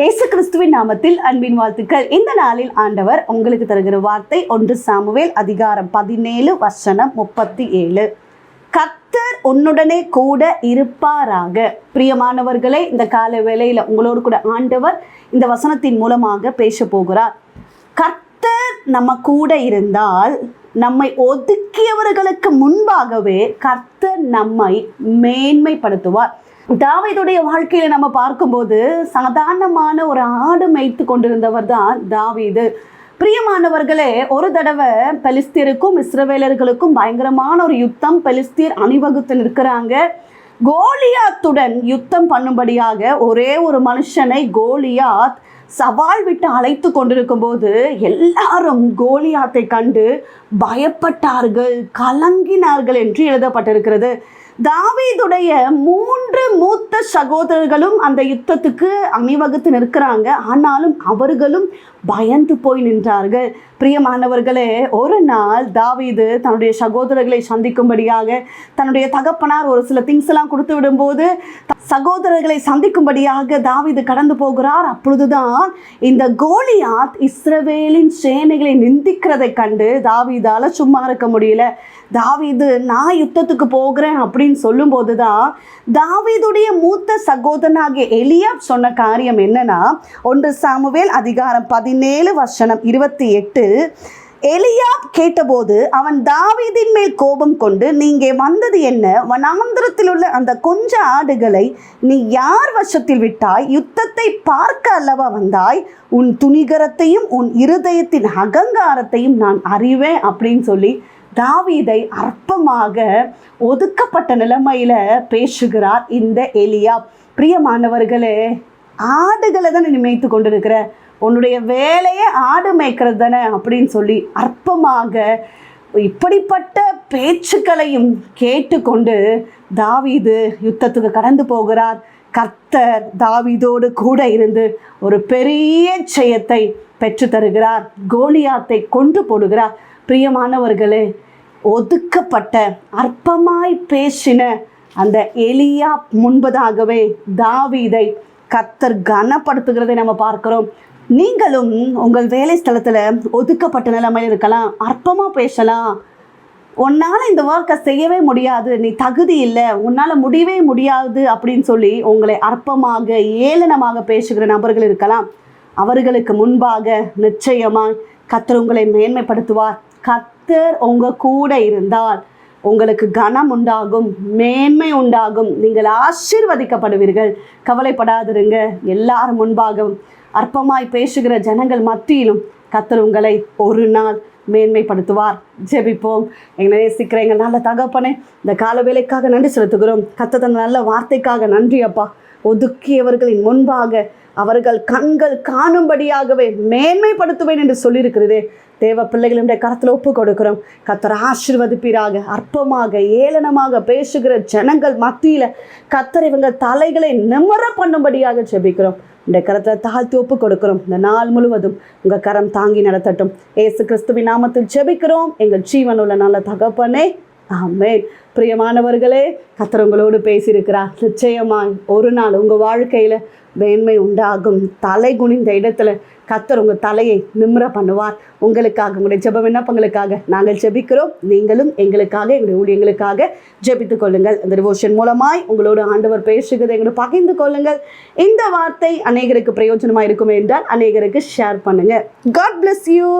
இயேசு கிறிஸ்துவின் நாமத்தில் அன்பின் வாழ்த்துக்கள். இந்த நாளில் ஆண்டவர் உங்களுக்கு தருகிற வார்த்தை ஒன்று சாமுவேல் அதிகாரம் பதினேழு வசனம் முப்பத்தி ஏழு கர்த்தர் உன்னுடனே கூட இருப்பாராக. பிரியமானவர்களே இந்த கால வேளையில் உங்களோடு கூட ஆண்டவர் இந்த வசனத்தின் மூலமாக பேச போகிறார். கர்த்தர் நம்ம கூட இருந்தால் நம்மை ஒதுக்கியவர்களுக்கு முன்பாகவே கர்த்தர் நம்மை மேன்மைப்படுத்துவார். தாவீதுடைய வாழ்க்கையில நம்ம பார்க்கும்போது சாதாரணமான ஒரு ஆடு மேய்த்து கொண்டிருந்தவர் தான் தாவீது. பிரியமானவர்களே ஒரு தடவை பெலிஸ்தீருக்கும் இஸ்ரவேலர்களுக்கும் பயங்கரமான ஒரு யுத்தம் பெலிஸ்தீர் அணிவகுத்து நிற்கிறாங்க. கோலியாத்துடன் யுத்தம் பண்ணும்படியாக ஒரே ஒரு மனுஷனை கோலியாத் சவால் விட்டு அழைத்து கொண்டிருக்கும் போது எல்லாரும் கோலியாத்தை கண்டு பயப்பட்டார்கள் கலங்கினார்கள் என்று எழுதப்பட்டிருக்கிறது. தாவீதுடைய மூன்று மூத்த சகோதரர்களும் அந்த யுத்தத்துக்கு அணிவகுத்து நிற்கிறாங்க. ஆனாலும் அவர்களும் பயந்து போய் நின்றார்கள். பிரியமானவர்களே ஒரு நாள் தாவீது தன்னுடைய சகோதரர்களை சந்திக்கும்படியாக தன்னுடைய தகப்பனார் ஒரு சில திங்ஸ் எல்லாம் கொடுத்து விடும்போது சகோதரர்களை சந்திக்கும்படியாக தாவீது கடந்து போகிறார். அப்பொழுதுதான் இந்த கோலியாத் இஸ்ரவேலின் சேனைகளை நிந்திக்கிறதை கண்டு தாவீதால சும்மா இருக்க முடியல. தாவீது நான் யுத்தத்துக்கு போகிறேன் அப்படின்னு சொல்லும்போது தான் தாவீதுடைய மூத்த சகோதரனாகிய எலியாப் சொன்ன காரியம் என்னன்னா ஒன்று சாமுவேல் அதிகாரம் பதினேழு வசனம் இருபத்தி எட்டு எலியாப் கேட்டபோது அவன் தாவீதின் மேல் கோபம் கொண்டு நீங்க வந்தது என்ன? வனாந்திரத்தில் உள்ள அந்த கொஞ்ச ஆடுகளை நீ யார் வசத்தில் விட்டாய்? யுத்தத்தை பார்க்க அல்லவா வந்தாய்? உன் துணிகரத்தையும் உன் இருதயத்தின் அகங்காரத்தையும் நான் அறிவேன் அப்படின்னு சொல்லி தாவீதை அற்பமாக ஒதுக்கப்பட்ட நிலைமையில பேசுகிறார் இந்த எலியா. பிரியமானவர்களே ஆடுகளை தான் நினைத்து கொண்டிருக்கிற? உன்னுடைய வேலையே ஆடு மேய்க்கிறது தானே அப்படின்னு சொல்லி அற்பமாக இப்படிப்பட்ட பேச்சுக்களையும் கேட்டுக்கொண்டு தாவீது யுத்தத்துக்கு கடந்து போகிறார். கர்த்தர் தாவீதோடு கூட இருந்து ஒரு பெரிய செயத்தை பெற்று தருகிறார் கோலியாத்தை கொண்டு போடுகிறார். பிரியமானவர்களே ஒதுக்கப்பட்ட அற்பமாய் பேசின அந்த எலியா முன்பதாகவே தாவீதை கத்தர் கனப்படுத்துகிறதை நம்ம பார்க்கிறோம். நீங்களும் உங்கள் வேலை ஸ்தலத்தில் ஒதுக்கப்பட்ட நிலைமையில் இருக்கலாம் அற்பமாக பேசலாம். உன்னால் இந்த ஒர்க்கை செய்யவே முடியாது நீ தகுதி இல்லை உன்னால் முடியவே முடியாது அப்படின்னு சொல்லி உங்களை அற்பமாக ஏளனமாக பேசுகிற நபர்கள் இருக்கலாம். அவர்களுக்கு முன்பாக நிச்சயமாக கத்தர் உங்களை மேன்மைப்படுத்துவார். கத் கர்த்தர் உங்க கூட இருந்தால் உங்களுக்கு கனம் உண்டாகும் மேன்மை உண்டாகும். நீங்கள் ஆசீர்வதிக்கப்படுவீர்கள். கவலைப்படாதிருங்க. எல்லாரும் முன்பாகவும் அற்பமாய் பேசுகிற ஜனங்கள் மத்தியிலும் கத்தர் உங்களை ஒரு நாள் மேன்மைப்படுத்துவார். ஜெபிப்போம். எங்களை நேசிக்கிற எங்கள் நல்ல தகப்பனே இந்த கால வேலைக்காக நன்றி செலுத்துகிறோம். கத்த தந்த நல்ல வார்த்தைக்காக நன்றி அப்பா. ஒதுக்கியவர்களின் முன்பாக அவர்கள் கண்கள் காணும்படியாகவே மேன்மைப்படுத்துவேன் என்று சொல்லியிருக்கிறதே. தேவ பிள்ளைகளுடைய கரத்தில் ஒப்பு கொடுக்கிறோம். கத்தர் ஆசிர்வதிப்பீராக அற்பமாக ஏளனமாக பேசுகிற ஜனங்கள் மத்தியில் கத்தர் இவங்க தலைகளை நிம்மற பண்ணும்படியாக ஜெபிக்கிறோம். இந்த கரத்தில் தாழ்த்தி ஒப்பு கொடுக்கிறோம். இந்த நாள் முழுவதும் உங்கள் கரம் தாங்கி நடத்தட்டும். ஏசு கிறிஸ்துவின் நாமத்தில் ஜெபிக்கிறோம். எங்கள் ஜீவனுள்ள நல்ல தகப்பனே ஆமே பிரியமானவர்களே கத்தர் உங்களோடு பேசியிருக்கிறார். நிச்சயமாய் ஒரு நாள் உங்கள் வாழ்க்கையில் மேன்மை உண்டாகும். தலை குனிந்த இடத்துல கத்தர் உங்கள் தலையை நிம்ர பண்ணுவார். உங்களுக்காக உங்களுடைய ஜெப விண்ணப்பங்களுக்காக நாங்கள் ஜெபிக்கிறோம். நீங்களும் எங்களுக்காக எங்களுடைய ஊழியங்களுக்காக ஜெபித்துக் கொள்ளுங்கள். இந்த டிவோஷன் மூலமாய் உங்களோட ஆண்டவர் பேசுகிறதை எங்களோட பகிர்ந்து கொள்ளுங்கள். இந்த வார்த்தை அநேகருக்கு பிரயோஜனமாக இருக்கும் என்றால் அநேகருக்கு ஷேர் பண்ணுங்கள் காட் பிளஸ் யூ